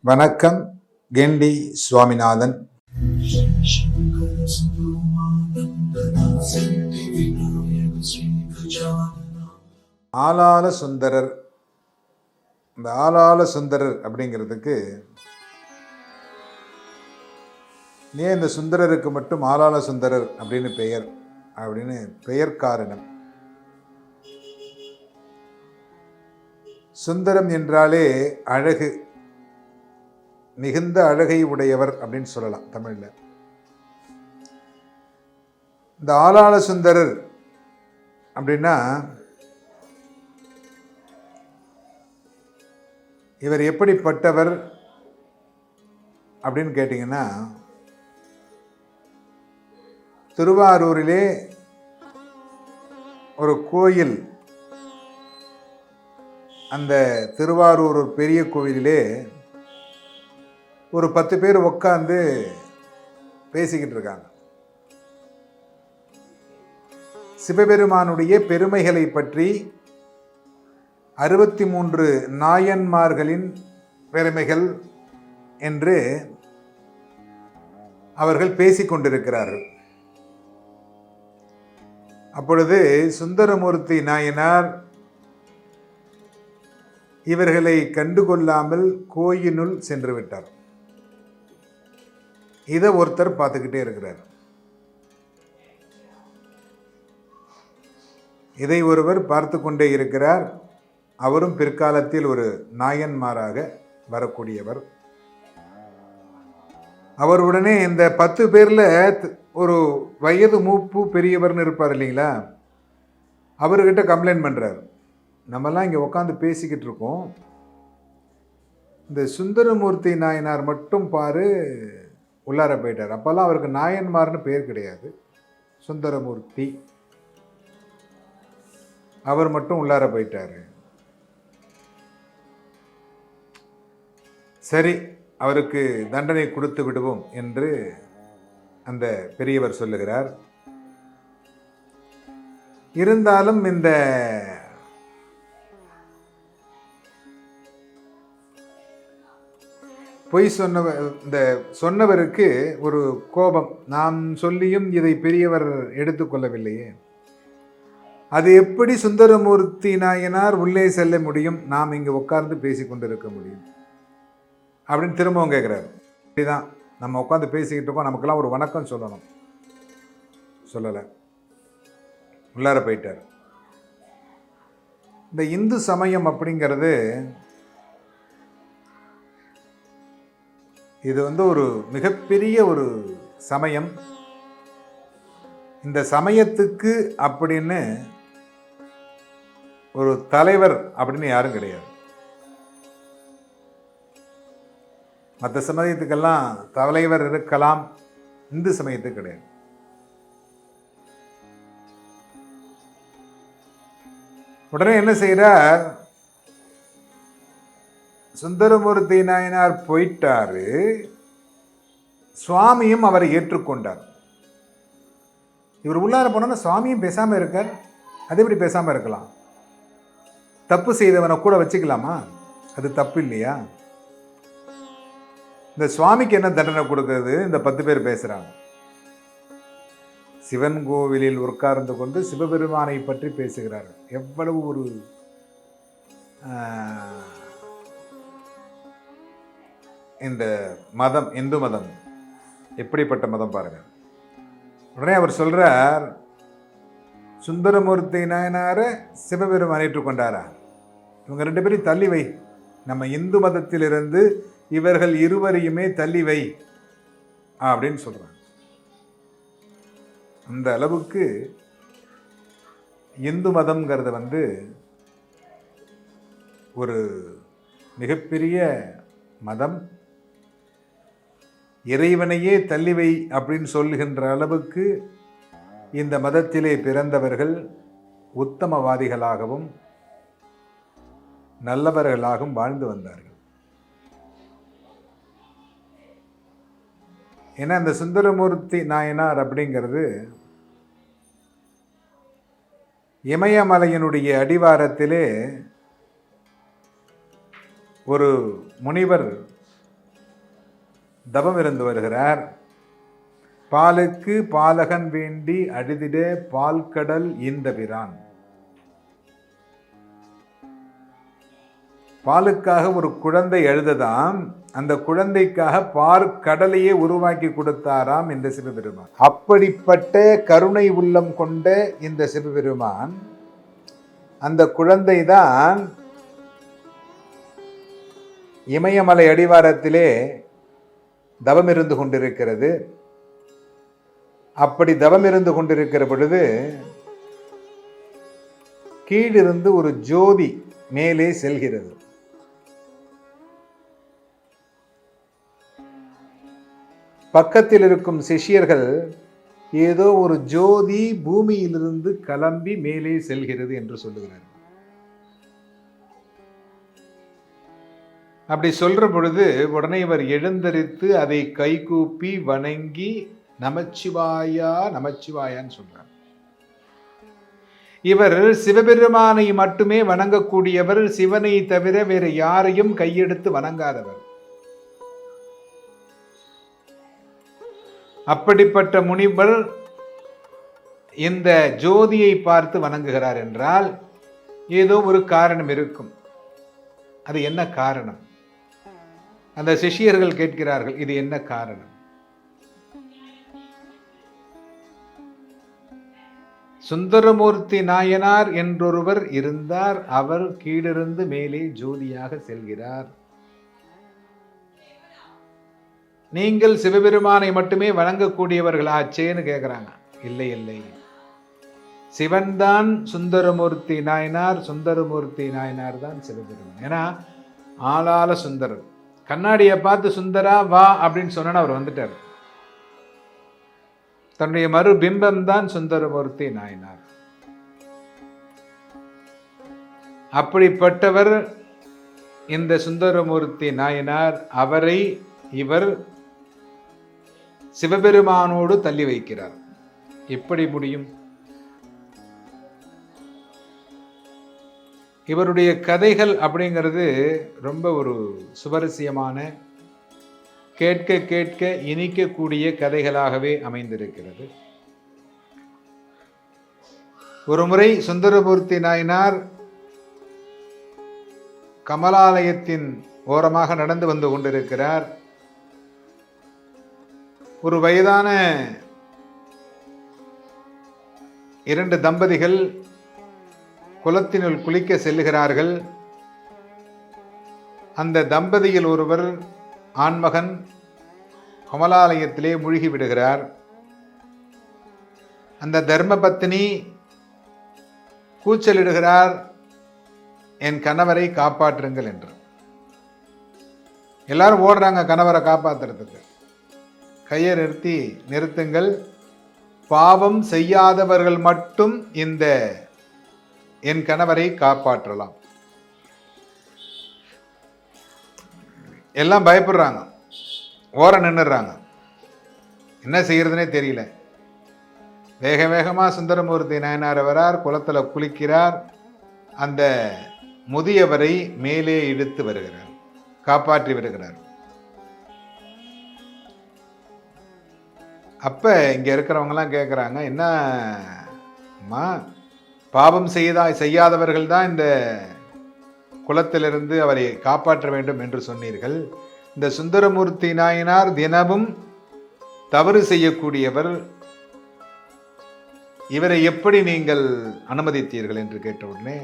வணக்கம் கெண்டி சுவாமிநாதன். ஆலால சுந்தரர் இந்த ஆலால சுந்தரர் அப்படிங்கிறதுக்கு ஏன் இந்த சுந்தரருக்கு மட்டும் ஆலால சுந்தரர் அப்படின்னு பெயர்? அப்படின்னு பெயர் சுந்தரம் என்றாலே அழகு. மிகுந்த அழகை உடையவர் அப்படின்னு சொல்லலாம் தமிழில். இந்த ஆளாள சுந்தரர் அப்படின்னா இவர் எப்படிப்பட்டவர் அப்படின்னு கேட்டிங்கன்னா திருவாரூரிலே ஒரு கோயில் அந்த திருவாரூர் பெரிய கோவிலிலே ஒரு பத்து பேர் உட்காந்து பேசிக்கிட்டு இருக்காங்க. சிவபெருமானுடைய பெருமைகளை பற்றி அறுபத்தி மூன்று நாயன்மார்களின் பெருமைகள் என்று அவர்கள் பேசிக்கொண்டிருக்கிறார்கள் அப்பொழுது சுந்தரமூர்த்தி நாயனார் இவர்களை கண்டுகொள்ளாமல் கோயினுள் சென்று விட்டார் இதை ஒருத்தர் பார்த்துக்கிட்டே இருக்கிறார். இதை ஒருவர் பார்த்து கொண்டே இருக்கிறார். அவரும் பிற்காலத்தில் ஒரு நாயன்மாராக வரக்கூடியவர். அவர் உடனே இந்த பத்து பேரில் ஒரு வயது மூப்பு பெரியவர்னு இருப்பார் இல்லைங்களா? அவர்கிட்ட கம்ப்ளைண்ட் பண்ணுறார் நம்மெல்லாம் இங்கே உட்காந்து பேசிக்கிட்டு இருக்கோம். இந்த சுந்தரமூர்த்தி நாயனார் மட்டும் பாரு உள்ளார போயிட்டார். அப்போல்லாம் அவருக்கு நாயன்மார்னு பேர் கிடையாது. சுந்தரமூர்த்தி. அவர் மட்டும் உள்ளார போயிட்டார். சரி அவருக்கு தண்டனை கொடுத்து விடுவோம் என்று அந்த பெரியவர் சொல்லுகிறார். இருந்தாலும் இந்த பொய் சொன்னவர் இந்த சொன்னவருக்கு ஒரு கோபம். நாம் சொல்லியும் இதை பெரியவர் எடுத்துக்கொள்ளவில்லையே அது எப்படி சுந்தரமூர்த்தி நாயனார் உள்ளே செல்ல முடியும்? நாம் இங்கே உட்கார்ந்து பேசி கொண்டிருக்க முடியும். அப்படின்னு திரும்பவும் கேட்குறாரு. இப்படிதான் நம்ம உட்காந்து பேசிக்கிட்டு இருக்கோம். நமக்கெல்லாம் ஒரு வணக்கம் சொல்லணும். சொல்லலை. உள்ளார போயிட்டார். இந்த இந்து சமயம் அப்படிங்கிறது இது வந்து ஒரு மிகப்பெரிய ஒரு சமயம். இந்த சமயத்துக்கு அப்படின்னு ஒரு தலைவர் அப்படின்னு யாரும் கிடையாது. மற்ற சமயத்துக்கெல்லாம் தலைவர் இருக்கலாம் இந்து சமயத்துக்கு கிடையாது. உடனே என்ன செய்கிறார் சுந்தரமூர்த்தி நாயனார் போயிட்டாரு சுவாமியும் அவரை ஏற்றுக்கொண்டார். இவர் உள்ளார போனோன்னா சுவாமியும் பேசாமல் இருக்கார். அது எப்படி பேசாமல் இருக்கலாம்? தப்பு செய்தவனை கூட வச்சுக்கலாமா? அது தப்பு இல்லையா? இந்த சுவாமிக்கு என்ன தண்டனை கொடுக்கறது? இந்த பத்து பேர் பேசுகிறாங்க சிவன் கோவிலில் உட்கார்ந்து கொண்டு சிவபெருமானை பற்றி பேசுகிறார் எவ்வளவு ஒரு இந்த மதம் இந்து மதம் எப்படிப்பட்ட மதம் பாருங்கள் உடனே அவர் சொல்கிறார் சுந்தரமூர்த்தி நாயனாரை சிவபெருமான் ஏற்றுக்கொண்டாரா? இவங்க ரெண்டு பேரும் தள்ளி வை. நம்ம இந்து மதத்திலிருந்து இவர்கள் இருவரையுமே தள்ளி வை அப்படின்னு சொல்கிறாங்க அந்த அளவுக்கு இந்து மதம்ங்கிறது வந்து ஒரு மிகப்பெரிய மதம். இறைவனையே தள்ளிவை அப்படின்னு சொல்லுகின்ற அளவுக்கு இந்த மதத்திலே பிறந்தவர்கள் உத்தமவாதிகளாகவும் நல்லவர்களாகவும் வாழ்ந்து வந்தார்கள். ஏன்னா இந்த சுந்தரமூர்த்தி நாயனார் அப்படிங்கிறது இமயமலையினுடைய அடிவாரத்திலே ஒரு முனிவர் தவம் இருந்து வருகிறார். பாலுக்கு பாலகன் வேண்டி அழுதிட பால்கடல் இந்த பிரான் பாலுக்காக ஒரு குழந்தை எழுததாம். அந்த குழந்தைக்காக பார் கடலையே உருவாக்கி கொடுத்தாராம் இந்த சிவபெருமான். அப்படிப்பட்ட கருணை உள்ளம் கொண்ட இந்த சிவபெருமான் அந்த குழந்தை தான் இமயமலை அடிவாரத்திலே தவம் இருந்து கொண்டிருக்கிறது. அப்படி தவம் இருந்து கொண்டிருக்கிற பொழுது கீழிருந்து ஒரு ஜோதி மேலே செல்கிறது. பக்கத்தில் இருக்கும் சிஷியர்கள் ஏதோ ஒரு ஜோதி பூமியிலிருந்து கிளம்பி மேலே செல்கிறது என்று சொல்லுகிறார் அப்படி சொல்கிற பொழுது உடனே இவர் எழுந்தரித்து அதை கைகூப்பி வணங்கி நமச்சிவாயா நமச்சிவாயான்னு சொல்கிறார் இவர் சிவபெருமானை மட்டுமே வணங்கக்கூடியவர் சிவனை தவிர வேறு யாரையும் கையெடுத்து வணங்காதவர். அப்படிப்பட்ட முனிவர் இந்த ஜோதியை பார்த்து வணங்குகிறார் என்றால் ஏதோ ஒரு காரணம் இருக்கும். அது என்ன காரணம்? அந்த சிஷியர்கள் கேட்கிறார்கள் இது என்ன காரணம்? சுந்தரமூர்த்தி நாயனார் என்றொருவர் இருந்தார் அவர் கீழிருந்து மேலே ஜோதியாக செல்கிறார். நீங்கள் சிவபெருமானை மட்டுமே வணங்கக்கூடியவர்களாச்சேன்னு கேட்குறாங்க இல்லை இல்லை. சிவன்தான் சுந்தரமூர்த்தி நாயனார் சுந்தரமூர்த்தி நாயனார் தான் சிவபெருமான். ஏன்னா ஆளால சுந்தரர். கண்ணாடியை பார்த்து சுந்தரா வா அப்படின்னு சொன்னா அவர் வந்துட்டார். தன்னுடைய மறுபிம்பம் தான் சுந்தரமூர்த்தி நாயனார். அப்படிப்பட்டவர் இந்த சுந்தரமூர்த்தி நாயனார் அவரை இவர் சிவபெருமானோடு தள்ளி வைக்கிறார். எப்படி முடியும்? இவருடைய கதைகள் அப்படிங்கிறது ரொம்ப ஒரு சுவரசியமான கேட்க கேட்க இனிக்கக்கூடிய கதைகளாகவே அமைந்திருக்கிறது. ஒரு முறை சுந்தரமூர்த்தி நாயனார் கமலாலயத்தின் ஓரமாக நடந்து வந்து கொண்டிருக்கிறார். ஒரு வயதான இரண்டு தம்பதிகள் குளத்தினுள் குளிக்க செல்லுகிறார்கள். அந்த தம்பதியில் ஒருவர் ஆண்மகன் கமலாலயத்திலே மூழ்கி விடுகிறார் அந்த தர்மபத்தினி கூச்சலிடுகிறார் என் கணவரை காப்பாற்றுங்கள் என்று. எல்லாரும் ஓடுறாங்க கணவரை காப்பாற்றுறதுக்கு கையை நிறுத்தி நிறுத்துங்கள். பாவம் செய்யாதவர்கள் மட்டும் இந்த என் கணவரை காப்பாற்றலாம். எல்லாம் பயப்படுறாங்க. ஓர நின்றுறாங்க என்ன செய்கிறதுனே தெரியல. வேக வேகமாக சுந்தரமூர்த்தி நாயனார் வரார் குளத்தில் குளிக்கிறார். அந்த முதியவரை மேலே இழுத்து வருகிறார். காப்பாற்றி வருகிறார் அப்போ இங்கே இருக்கிறவங்கலாம் கேட்குறாங்க என்னம்மா பாவம் செய்தா செய்யாதவர்கள் தான் இந்த குலத்திலிருந்து அவரை காப்பாற்ற வேண்டும் என்று சொன்னீர்கள். இந்த சுந்தரமூர்த்தி நாயனார் தினமும் தவறு செய்யக்கூடியவர். இவரை எப்படி நீங்கள் அனுமதித்தீர்கள் என்று கேட்டவுடனே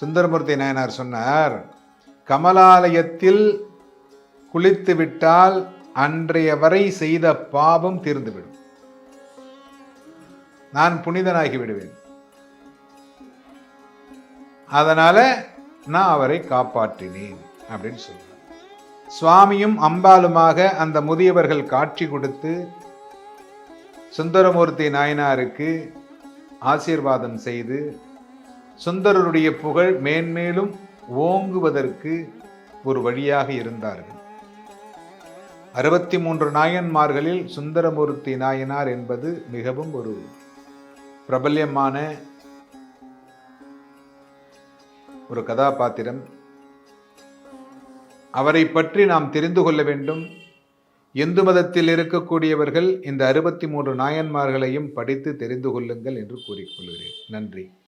சுந்தரமூர்த்தி நாயனார் சொன்னார் கமலாலயத்தில் குளித்து விட்டால் அன்றைய வரை செய்த பாவம் தீர்ந்துவிடும். நான் புனிதனாகி விடுவேன். அதனால் நான் அவரை காப்பாற்றினேன் அப்படின்னு சொல்கிறார் சுவாமியும் அம்பாலுமாக அந்த முதியவர்கள் காட்சி கொடுத்து சுந்தரமூர்த்தி நாயனாருக்கு ஆசீர்வாதம் செய்து சுந்தரருடைய புகழ் மேன்மேலும் ஓங்குவதற்கு ஒரு வழியாக இருந்தார்கள். அறுபத்தி மூன்று நாயன்மார்களில் சுந்தரமூர்த்தி நாயனார் என்பது மிகவும் ஒரு பிரபல்யமான ஒரு கதாபாத்திரம். அவரை பற்றி நாம் தெரிந்து கொள்ள வேண்டும். இந்து மதத்தில் இருக்கக்கூடியவர்கள் இந்த அறுபத்தி மூன்று நாயன்மார்களையும் படித்து தெரிந்து கொள்ளுங்கள் என்று கூறிக்கொள்கிறேன் நன்றி.